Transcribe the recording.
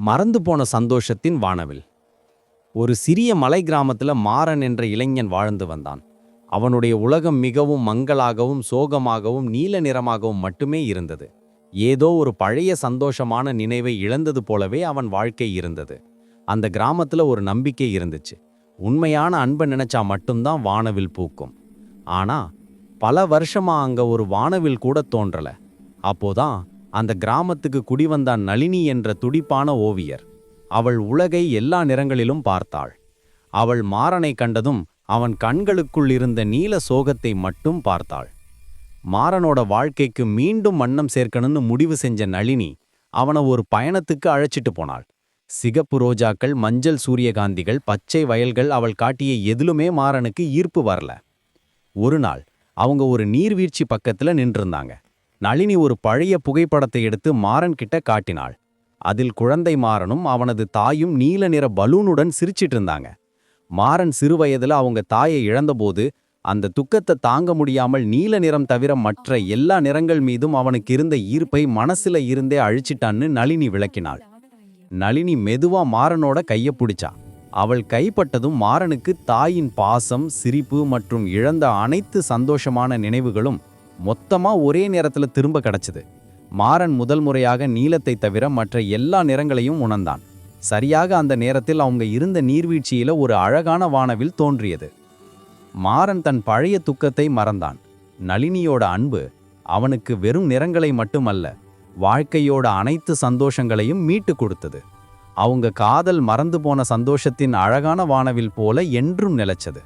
மறந்து போன சந்தோஷத்தின் வானவில். ஒரு சிறிய மலை கிராமத்தில் மாறன் என்ற இளைஞன் வாழ்ந்து வந்தான். அவனுடைய உலகம் மிகவும் மங்களாகவும் சோகமாகவும் நீல நிறமாகவும் மட்டுமே இருந்தது. ஏதோ ஒரு பழைய சந்தோஷமான நினைவை இழந்தது போலவே அவன் வாழ்க்கை இருந்தது. அந்த கிராமத்தில் ஒரு நம்பிக்கை இருந்துச்சு. உண்மையான அன்பை நினைச்சா மட்டும்தான் வானவில் பூக்கும். ஆனா பல வருஷமா அங்க ஒரு வானவில் கூட தோன்றல. அப்போதான் அந்த கிராமத்துக்கு குடிவந்தான் நளினி என்ற துடிப்பான ஓவியர். அவள் உலகை எல்லா நிறங்களிலும் பார்த்தாள். அவள் மாறனை கண்டதும் அவன் கண்களுக்குள் இருந்த நீல சோகத்தை மட்டும் பார்த்தாள். மாறனோட வாழ்க்கைக்கு மீண்டும் வண்ணம் சேர்க்கணும்னு முடிவு செஞ்ச நளினி அவனை ஒரு பயணத்துக்கு அழைச்சிட்டு போனாள். சிகப்பு ரோஜாக்கள் மஞ்சள் சூரியகாந்திகள் பச்சை வயல்கள் அவள் காட்டிய எதிலுமே மாறனுக்கு ஈர்ப்பு வரல. ஒரு நாள் அவங்க ஒரு நீர்வீழ்ச்சி பக்கத்துல நின்றிருந்தாங்க. நளினி ஒரு பழைய புகைப்படத்தை எடுத்து மாறன் கிட்ட காட்டினாள். அதில் குழந்தை மாறனும் அவனது தாயும் நீல நிற பலூனுடன் சிரிச்சிட்டு இருந்தாங்க. மாறன் சிறுவயதில் அவங்க தாயை இழந்தபோது அந்த துக்கத்தை தாங்க முடியாமல் நீல நிறம் தவிர மற்ற எல்லா நிறங்கள் மீதும் அவனுக்கு இருந்த ஈர்ப்பை மனசுல இருந்தே அழிச்சிட்டான்னு நளினி விளக்கினாள். நளினி மெதுவா மாறனோட கைய பிடிச்சா. அவள் கைப்பட்டதும் மாறனுக்கு தாயின் பாசம் சிரிப்பு மற்றும் இழந்த அனைத்து சந்தோஷமான நினைவுகளும் மொத்தமாக ஒரே நேரத்தில் திரும்ப கிடச்சிது. மாறன் முதல் முறையாக நீலத்தை தவிர மற்ற எல்லா நிறங்களையும் உணர்ந்தான். சரியாக அந்த நேரத்தில் அவங்க இருந்த நீர்வீழ்ச்சியில ஒரு அழகான வானவில் தோன்றியது. மாறன் தன் பழைய துக்கத்தை மறந்தான். நளினியோட அன்பு அவனுக்கு வெறும் நிறங்களை மட்டுமல்ல வாழ்க்கையோட அனைத்து சந்தோஷங்களையும் மீட்டு கொடுத்தது. அவங்க காதல் மறந்து போன சந்தோஷத்தின் அழகான வானவில் போல என்றும் நிலைச்சது.